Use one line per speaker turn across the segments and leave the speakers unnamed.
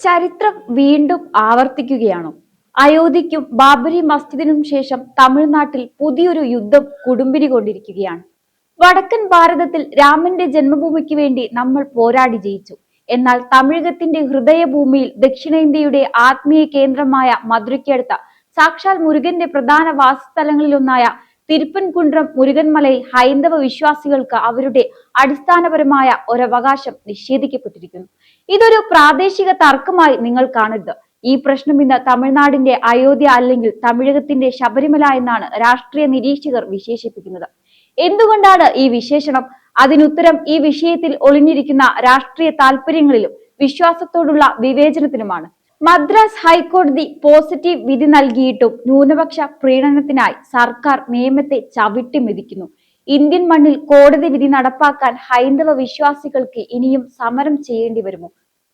ചരിത്രം വീണ്ടും ആവർത്തിക്കുകയാണോ? അയോധ്യയ്ക്കും ബാബരി മസ്ജിദിനും ശേഷം തമിഴ്നാട്ടിൽ പുതിയൊരു യുദ്ധം കുടുംബിരി കൊണ്ടിരിക്കുകയാണ്. വടക്കൻ ഭാരതത്തിൽ രാമന്റെ ജന്മഭൂമിക്ക് വേണ്ടി നമ്മൾ പോരാടി ജയിച്ചു. എന്നാൽ തമിഴകത്തിന്റെ ഹൃദയഭൂമിയിൽ ദക്ഷിണേന്ത്യയുടെ ആത്മീയ കേന്ദ്രമായ മധുരയ്ക്കടുത്ത സാക്ഷാൽ മുരുകന്റെ പ്രധാന വാസസ്ഥലങ്ങളിലൊന്നായ തിരുപ്പൻകുണ്ട്രം മുരുകൻമലയിൽ ഹൈന്ദവ വിശ്വാസികൾക്ക് അവരുടെ അടിസ്ഥാനപരമായ ഒരവകാശം നിഷേധിക്കപ്പെട്ടിരിക്കുന്നു. ഇതൊരു പ്രാദേശിക തർക്കമായി നിങ്ങൾ കാണരുത്. ഈ പ്രശ്നം ഇന്ന് തമിഴ്നാടിന്റെ അയോധ്യ അല്ലെങ്കിൽ തമിഴകത്തിന്റെ ശബരിമല എന്നാണ് രാഷ്ട്രീയ നിരീക്ഷകർ വിശേഷിപ്പിക്കുന്നത്. എന്തുകൊണ്ടാണ് ഈ വിശേഷണം? അതിനുത്തരം ഈ വിഷയത്തിൽ ഒളിഞ്ഞിരിക്കുന്ന രാഷ്ട്രീയ താല്പര്യങ്ങളിലും വിശ്വാസത്തോടുള്ള വിവേചനത്തിനുമാണ്. മദ്രാസ് ഹൈക്കോടതി പോസിറ്റീവ് വിധി നൽകിയിട്ടും ന്യൂനപക്ഷ പ്രീണനത്തിനായി സർക്കാർ നിയമത്തെ ചവിട്ടി മെതിക്കുന്നു. ഇന്ത്യൻ മണ്ണിൽ കോടതി വിധി നടപ്പാക്കാൻ ഹൈന്ദവ വിശ്വാസികൾക്ക് ഇനിയും സമരം ചെയ്യേണ്ടി വരുമോ?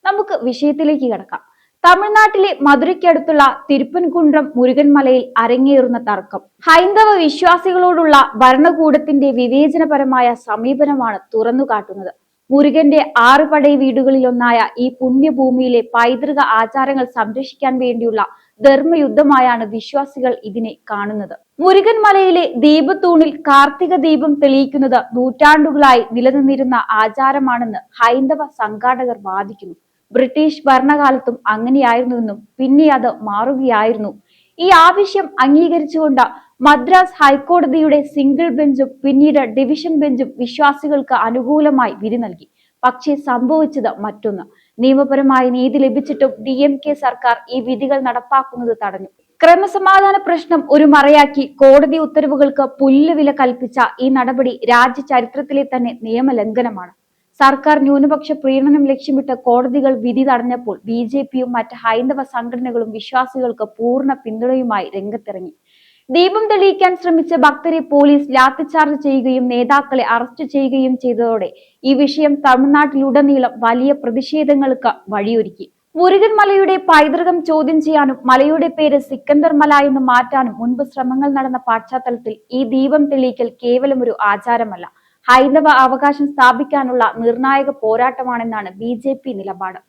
നമുക്ക് വിഷയത്തിലേക്ക് കിടക്കാം. തമിഴ്നാട്ടിലെ മധുരയ്ക്കടുത്തുള്ള തിരുപ്പൻകുണ്ട്രം മുരുകൻമലയിൽ അരങ്ങേറുന്ന തർക്കം. ഹൈന്ദവ വിശ്വാസികളോടുള്ള ഭരണകൂടത്തിന്റെ വിവേചനപരമായ സമീപനമാണ് തുറന്നുകാട്ടുന്നത്. മുരുകന്റെ ആറ് പടൈ വീടുകളിലൊന്നായ ഈ പുണ്യഭൂമിയിലെ പൈതൃക ആചാരങ്ങൾ സംരക്ഷിക്കാൻ വേണ്ടിയുള്ള ധർമ്മയുദ്ധമായാണ് വിശ്വാസികൾ ഇതിനെ കാണുന്നത്. മുരുകൻ മലയിലെ ദീപത്തൂണിൽ കാർത്തിക ദീപം തെളിയിക്കുന്നത് നൂറ്റാണ്ടുകളായി നിലനിന്നിരുന്ന ആചാരമാണെന്ന് ഹൈന്ദവ സംഘാടകർ വാദിക്കുന്നു. ബ്രിട്ടീഷ് ഭരണകാലത്തും അങ്ങനെയായിരുന്നുവെന്നും പിന്നെ അത് മാറുകയായിരുന്നു. ഈ ആവശ്യം അംഗീകരിച്ചുകൊണ്ട് മദ്രാസ് ഹൈക്കോടതിയുടെ സിംഗിൾ ബെഞ്ചും പിന്നീട് ഡിവിഷൻ ബെഞ്ചും വിശ്വാസികൾക്ക് അനുകൂലമായി വിധി നൽകി. പക്ഷേ സംഭവിച്ചത് മറ്റൊന്ന്. നിയമപരമായി നീതി ലഭിച്ചിട്ടും ഡി എം കെ സർക്കാർ ഈ വിധികൾ നടപ്പാക്കുന്നത് തടഞ്ഞു. ക്രമസമാധാന പ്രശ്നം ഒരു മറയാക്കി കോടതി ഉത്തരവുകൾക്ക് പുല്ലുവില കൽപ്പിച്ച ഈ നടപടി രാജ്യ ചരിത്രത്തിലെ തന്നെ നിയമലംഘനമാണ്. സർക്കാർ ന്യൂനപക്ഷ പ്രീണനം ലക്ഷ്യമിട്ട് കോടതികൾ വിധി തടഞ്ഞപ്പോൾ ബി ജെ പിയും മറ്റ് ഹൈന്ദവ സംഘടനകളും വിശ്വാസികൾക്ക് പൂർണ പിന്തുണയുമായി രംഗത്തിറങ്ങി. ദീപം തെളിയിക്കാൻ ശ്രമിച്ച ഭക്തരെ പോലീസ് ലാത്തിച്ചാർജ് ചെയ്യുകയും നേതാക്കളെ അറസ്റ്റ് ചെയ്യുകയും ചെയ്തതോടെ ഈ വിഷയം തമിഴ്നാട്ടിലുടനീളം വലിയ പ്രതിഷേധങ്ങൾക്ക് വഴിയൊരുക്കി. മുരുകൻ മലയുടെ പൈതൃകം ചോദ്യം ചെയ്യാനും മലയുടെ പേര് സിക്കന്ദർ മല എന്ന് മാറ്റാനും മുൻപ് ശ്രമങ്ങൾ നടന്ന പശ്ചാത്തലത്തിൽ ഈ ദീപം തെളിയിക്കൽ കേവലം ഒരു ആചാരമല്ല. ഹൈന്ദവ അവകാശം സ്ഥാപിക്കാനുള്ള നിർണായക പോരാട്ടമാണെന്നാണ് ബി ജെ പി നിലപാട്.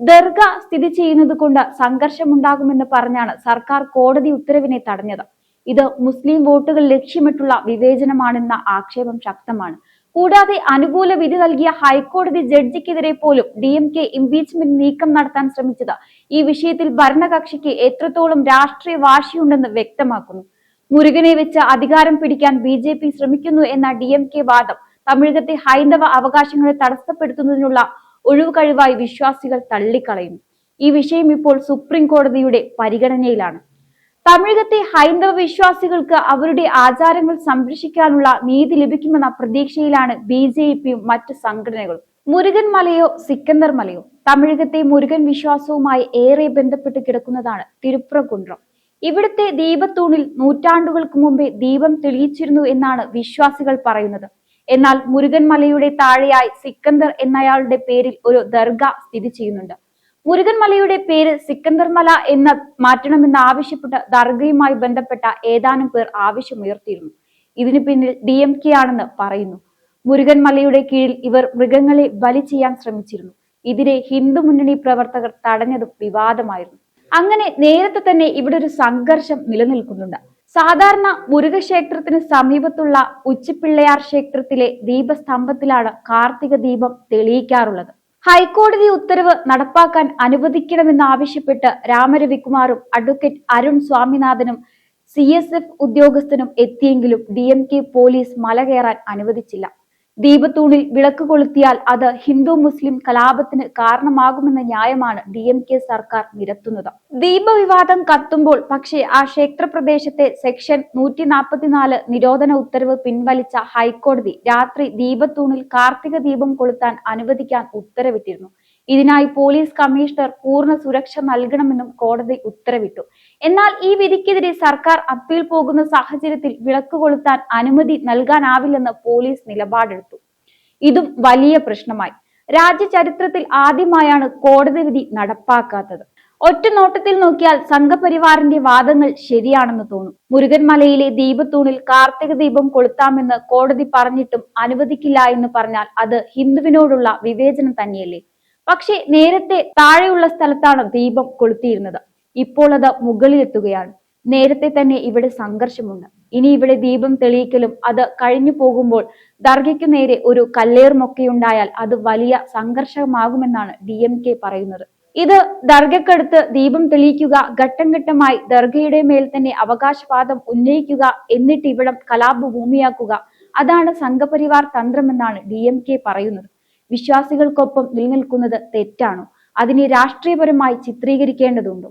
ദർഗ സ്ഥിതി ചെയ്യുന്നത് കൊണ്ട് സംഘർഷമുണ്ടാകുമെന്ന് പറഞ്ഞാണ് സർക്കാർ കോടതി ഉത്തരവിനെ തടഞ്ഞത്. ഇത് മുസ്ലിം വോട്ടുകൾ ലക്ഷ്യമിട്ടുള്ള വിവേചനമാണെന്ന ആക്ഷേപം ശക്തമാണ്. കൂടാതെ അനുകൂല വിധി നൽകിയ ഹൈക്കോടതി ജഡ്ജിക്കെതിരെ പോലും ഡി എം കെ ഇംപീച്ച്മെന്റ് നീക്കം നടത്താൻ ശ്രമിച്ചത്. ഈ വിഷയത്തിൽ ഭരണകക്ഷിക്ക് എത്രത്തോളം രാഷ്ട്രീയ വാശിയുണ്ടെന്ന് വ്യക്തമാക്കുന്നു. മുരുകനെ വെച്ച് അധികാരം പിടിക്കാൻ ബി ജെ പി ശ്രമിക്കുന്നു എന്ന ഡി എം കെ വാദം തമിഴകത്തെ ഹൈന്ദവ അവകാശങ്ങളെ തടസ്സപ്പെടുത്തുന്നതിനുള്ള ഒഴിവ് കഴിവായി വിശ്വാസികൾ തള്ളിക്കളയുന്നു. ഈ വിഷയം ഇപ്പോൾ സുപ്രീം കോടതിയുടെ പരിഗണനയിലാണ്. തമിഴകത്തെ ഹൈന്ദവ വിശ്വാസികൾക്ക് അവരുടെ ആചാരങ്ങൾ സംരക്ഷിക്കാനുള്ള നീതി ലഭിക്കുമെന്ന പ്രതീക്ഷയിലാണ് ബി ജെ പിയും മറ്റ് സംഘടനകളും. മുരുകൻ മലയോ സിക്കന്ദർ മലയോ? തമിഴകത്തെ മുരുകൻ വിശ്വാസവുമായി ഏറെ ബന്ധപ്പെട്ട് കിടക്കുന്നതാണ് തിരുപ്രകുണ്ട്രം. ഇവിടുത്തെ ദീപത്തൂണിൽ നൂറ്റാണ്ടുകൾക്ക് മുമ്പേ ദീപം തെളിയിച്ചിരുന്നു എന്നാണ് വിശ്വാസികൾ പറയുന്നത്. എന്നാൽ മുരുകൻ മലയുടെ താഴെയായി സിക്കന്ദർ എന്നയാളുടെ പേരിൽ ഒരു ദർഗ സ്ഥിതി ചെയ്യുന്നുണ്ട്. മുരുകൻ മലയുടെ പേര് സിക്കന്ദർ മല എന്ന് മാറ്റണമെന്ന് ആവശ്യപ്പെട്ട് ദർഗയുമായി ബന്ധപ്പെട്ട ഏതാനും പേർ ആവശ്യമുയർത്തിയിരുന്നു. ഇതിനു പിന്നിൽ ഡി എം കെ ആണെന്ന് പറയുന്നു. മുരുകൻ മലയുടെ കീഴിൽ ഇവർ മൃഗങ്ങളെ ബലി ചെയ്യാൻ ശ്രമിച്ചിരുന്നു. ഇതിനെ ഹിന്ദു മുന്നണി പ്രവർത്തകർ തടഞ്ഞതും വിവാദമായിരുന്നു. അങ്ങനെ നേരത്തെ തന്നെ ഇവിടെ ഒരു സംഘർഷം നിലനിൽക്കുന്നുണ്ട്. സാധാരണ മുരുകക്ഷേത്രത്തിന് സമീപത്തുള്ള ഉച്ചിപ്പിള്ളയാർ ക്ഷേത്രത്തിലെ ദീപസ്തംഭത്തിലാണ് കാർത്തിക ദീപം തെളിയിക്കാറുള്ളത്. ഹൈക്കോടതി ഉത്തരവ് നടപ്പാക്കാൻ അനുവദിക്കണമെന്നാവശ്യപ്പെട്ട് രാമരവികുമാറും അഡ്വക്കേറ്റ് അരുൺ സ്വാമിനാഥനും സി എസ് എഫ് ഉദ്യോഗസ്ഥനും എത്തിയെങ്കിലും ഡി എം കെ പോലീസ് മല കയറാൻ അനുവദിച്ചില്ല. ദീപത്തൂണിൽ വിളക്ക് കൊളുത്തിയാൽ അത് ഹിന്ദു മുസ്ലിം കലാപത്തിന് കാരണമാകുമെന്ന ന്യായമാണ് ഡി എം കെ സർക്കാർ നിരത്തുന്നത്. ദീപവിവാദം കത്തുമ്പോൾ പക്ഷേ ആ ക്ഷേത്രപ്രദേശത്തെ സെക്ഷൻ നൂറ്റി നാൽപ്പത്തിനാല് നിരോധന ഉത്തരവ് പിൻവലിച്ച ഹൈക്കോടതി രാത്രി ദീപത്തൂണിൽ കാർത്തിക ദീപം കൊളുത്താൻ അനുവദിക്കാൻ ഉത്തരവിട്ടിരുന്നു. ഇതിനായി പോലീസ് കമ്മീഷണർ പൂർണ സുരക്ഷ നൽകണമെന്നും കോടതി ഉത്തരവിട്ടു. എന്നാൽ ഈ വിധിക്കെതിരെ സർക്കാർ അപ്പീൽ പോകുന്ന സാഹചര്യത്തിൽ വിളക്ക് കൊളുത്താൻ അനുമതി നൽകാനാവില്ലെന്ന് പോലീസ് നിലപാടെടുത്തു. ഇതും വലിയ പ്രശ്നമായി. രാജ്യ ചരിത്രത്തിൽ ആദ്യമായാണ് കോടതി വിധി നടപ്പാക്കാത്തത്. ഒറ്റ നോട്ടത്തിൽ നോക്കിയാൽ സംഘപരിവാറിന്റെ വാദങ്ങൾ ശരിയാണെന്ന് തോന്നും. മുരുകൻമലയിലെ ദീപത്തൂണിൽ കാർത്തിക ദീപം കൊളുത്താമെന്ന് കോടതി പറഞ്ഞിട്ടും അനുവദിക്കില്ല എന്ന് പറഞ്ഞാൽ അത് ഹിന്ദുവിനോടുള്ള വിവേചനം തന്നെയല്ലേ? പക്ഷേ നേരത്തെ താഴെയുള്ള സ്ഥലത്താണ് ദീപം കൊളുത്തിയിരുന്നത്. ഇപ്പോൾ അത് മുകളിലെത്തുകയാണ്. നേരത്തെ തന്നെ ഇവിടെ സംഘർഷമുണ്ട്. ഇനി ഇവിടെ ദീപം തെളിയിക്കലും അത് കഴിഞ്ഞു പോകുമ്പോൾ ദർഗയ്ക്ക് നേരെ ഒരു കല്ലേറുമൊക്കെയുണ്ടായാൽ അത് വലിയ സംഘർഷമാകുമെന്നാണ് ഡി എം കെ പറയുന്നത്. ഇത് ദർഗക്കടുത്ത് ദീപം തെളിയിക്കുക ഘട്ടം ഘട്ടമായി ദർഗയുടെ മേൽ തന്നെ അവകാശവാദം ഉന്നയിക്കുക എന്നിട്ട് ഇവിടം കലാപഭൂമിയാക്കുക അതാണ് സംഘപരിവാർ തന്ത്രമെന്നാണ് ഡി എം കെ പറയുന്നത്. വിശ്വാസികൾക്കൊപ്പം നിലനിൽക്കുന്നത് തെറ്റാണോ? അതിനെ രാഷ്ട്രീയപരമായി ചിത്രീകരിക്കേണ്ടതുണ്ടോ?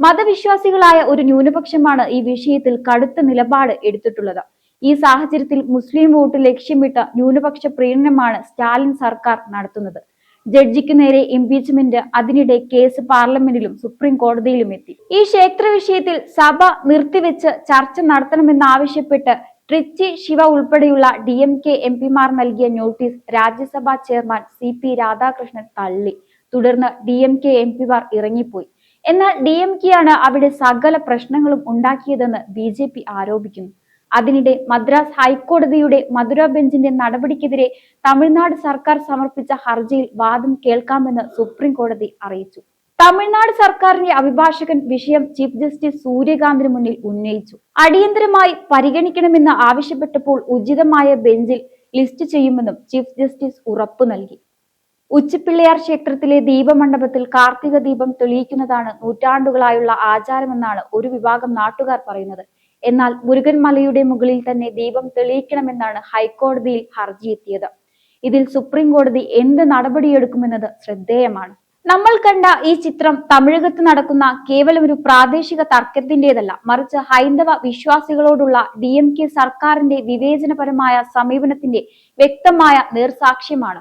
മതവിശ്വാസികളായ ഒരു ന്യൂനപക്ഷമാണ് ഈ വിഷയത്തിൽ കടുത്ത നിലപാട് എടുത്തിട്ടുള്ളത്. ഈ സാഹചര്യത്തിൽ മുസ്ലിം വോട്ട് ലക്ഷ്യമിട്ട ന്യൂനപക്ഷ പ്രീണനമാണ് സ്റ്റാലിൻ സർക്കാർ നടത്തുന്നത്. ജഡ്ജിക്ക് നേരെ ഇംപീച്ച്മെന്റ് അതിനിടെ കേസ് പാർലമെന്റിലും സുപ്രീം കോടതിയിലും എത്തി. ഈ ക്ഷേത്ര വിഷയത്തിൽ സഭ നിർത്തിവെച്ച് ചർച്ച നടത്തണമെന്നാവശ്യപ്പെട്ട് ട്രിച്ചി ശിവ ഉൾപ്പെടെയുള്ള ഡി എം കെ എം പിമാർ നൽകിയ notice Rajya Sabha chairman C P Radhakrishnan തള്ളി. തുടർന്ന് ഡി എം കെ എം പിമാർ ഇറങ്ങിപ്പോയി. എന്നാൽ ഡി എം കെ ആണ് അവിടെ സകല പ്രശ്നങ്ങളും ഉണ്ടാക്കിയതെന്ന് ബി ജെ പി ആരോപിക്കുന്നു. അതിനിടെ മദ്രാസ് ഹൈക്കോടതിയുടെ മധുര ബെഞ്ചിന്റെ നടപടിക്കെതിരെ തമിഴ്നാട് സർക്കാർ സമർപ്പിച്ച ഹർജിയിൽ വാദം കേൾക്കാമെന്ന് സുപ്രീം കോടതി അറിയിച്ചു. തമിഴ്നാട് സർക്കാരിന്റെ അഭിഭാഷകൻ വിഷയം ചീഫ് ജസ്റ്റിസ് സൂര്യകാന്തിന് മുന്നിൽ ഉന്നയിച്ചു. അടിയന്തരമായി പരിഗണിക്കണമെന്ന് ആവശ്യപ്പെട്ടപ്പോൾ ഉചിതമായ ബെഞ്ചിൽ ലിസ്റ്റ് ചെയ്യുമെന്നും ചീഫ് ജസ്റ്റിസ് ഉറപ്പു നൽകി. ഉച്ചിപ്പിള്ളയാർ ക്ഷേത്രത്തിലെ ദീപമണ്ഡപത്തിൽ കാർത്തിക ദീപം തെളിയിക്കുന്നതാണ് നൂറ്റാണ്ടുകളായുള്ള ആചാരമെന്നാണ് ഒരു വിഭാഗം നാട്ടുകാർ പറയുന്നത്. എന്നാൽ മുരുകൻമലയുടെ മുകളിൽ തന്നെ ദീപം തെളിയിക്കണമെന്നാണ് ഹൈക്കോടതിയിൽ ഹർജി എത്തിയത് ഇതിൽ സുപ്രീം കോടതി എന്ത് നടപടിയെടുക്കുമെന്നത് ശ്രദ്ധേയമാണ്. നമ്മൾ കണ്ട ഈ ചിത്രം തമിഴകത്ത് നടക്കുന്ന കേവലം ഒരു പ്രാദേശിക തർക്കത്തിന്റേതല്ല മറിച്ച് ഹൈന്ദവ വിശ്വാസികളോടുള്ള ഡി എം കെ സർക്കാരിന്റെ വിവേചനപരമായ സമീപനത്തിന്റെ വ്യക്തമായ നേർസാക്ഷ്യമാണ്.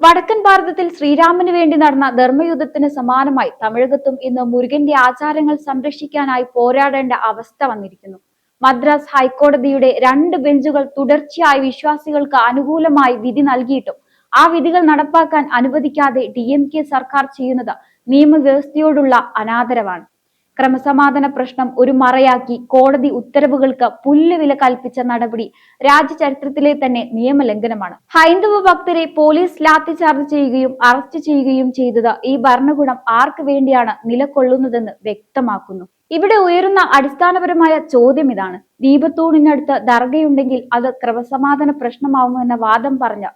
വടക്കൻ ഭാരതത്തിൽ ശ്രീരാമന് വേണ്ടി നടന്ന ധർമ്മയുദ്ധത്തിന് സമാനമായി തമിഴകത്തും ഇന്ന് മുരുകന്റെ ആചാരങ്ങൾ സംരക്ഷിക്കാനായി പോരാടേണ്ട അവസ്ഥ വന്നിരിക്കുന്നു. മദ്രാസ് ഹൈക്കോടതിയുടെ രണ്ട് ബെഞ്ചുകൾ തുടർച്ചയായി വിശ്വാസികൾക്ക് അനുകൂലമായി വിധി നൽകിയിട്ടും ആ വിധികൾ നടപ്പാക്കാൻ അനുവദിക്കാതെ ഡി എം കെ സർക്കാർ ചെയ്യുന്നത് നിയമവ്യവസ്ഥയോടുള്ള അനാദരവാണ്. ക്രമസമാധാന പ്രശ്നം ഒരു മറയാക്കി കോടതി ഉത്തരവുകൾക്ക് പുല്ലുവില കൽപ്പിച്ച നടപടി രാജ്യചരിത്രത്തിലെ തന്നെ നിയമലംഘനമാണ്. ഹൈന്ദവ ഭക്തരെ പോലീസ് ലാത്തിചാർജ് ചെയ്യുകയും അറസ്റ്റ് ചെയ്യുകയും ചെയ്തത് ഈ ഭരണകൂടം ആർക്ക് വേണ്ടിയാണ് നിലകൊള്ളുന്നതെന്ന് വ്യക്തമാക്കുന്നു. ഇവിടെ ഉയരുന്ന അടിസ്ഥാനപരമായ ചോദ്യം ഇതാണ്. ദീപത്തൂണിനടുത്ത് ദർഗയുണ്ടെങ്കിൽ അത് ക്രമസമാധാന പ്രശ്നമാവുമെന്ന വാദം പറഞ്ഞ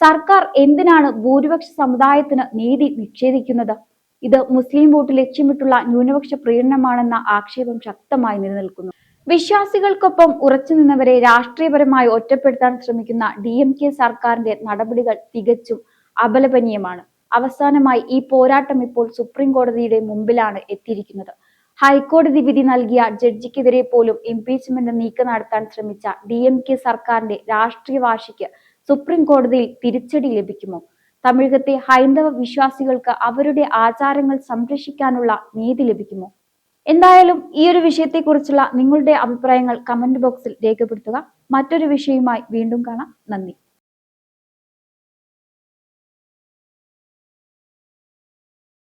സർക്കാർ എന്തിനാണ് ഭൂരിപക്ഷ സമുദായത്തിന് നീതി നിഷേധിക്കുന്നത്? ഇത് മുസ്ലിം വോട്ട് ലക്ഷ്യമിട്ടുള്ള ന്യൂനപക്ഷ പ്രീണനമാണെന്ന ആക്ഷേപം ശക്തമായി നിലനിൽക്കുന്നു. വിശ്വാസികൾക്കൊപ്പം ഉറച്ചു നിന്നവരെ രാഷ്ട്രീയപരമായി ഒറ്റപ്പെടുത്താൻ ശ്രമിക്കുന്ന ഡി എം കെ സർക്കാരിന്റെ നടപടികൾ തികച്ചും അപലപനീയമാണ്. അവസാനമായി ഈ പോരാട്ടം ഇപ്പോൾ സുപ്രീം കോടതിയുടെ മുമ്പിലാണ് എത്തിയിരിക്കുന്നത്. ഹൈക്കോടതി വിധി നൽകിയ ജഡ്ജിക്കെതിരെ പോലും ഇംപീച്ച്മെന്റ് നീക്കം നടത്താൻ ശ്രമിച്ച ഡി എം കെ സർക്കാരിന്റെ രാഷ്ട്രീയ വാശിക്ക് സുപ്രീം കോടതിയിൽ തിരിച്ചടി ലഭിക്കുമോ? തമിഴകത്തെ ഹൈന്ദവ വിശ്വാസികൾക്ക് അവരുടെ ആചാരങ്ങൾ സംരക്ഷിക്കാനുള്ള നീതി ലഭിക്കുമോ? എന്തായാലും ഈ ഒരു വിഷയത്തെക്കുറിച്ചുള്ള നിങ്ങളുടെ അഭിപ്രായങ്ങൾ കമന്റ് ബോക്സിൽ രേഖപ്പെടുത്തുക. മറ്റൊരു വിഷയവുമായി വീണ്ടും കാണാം. നന്ദി.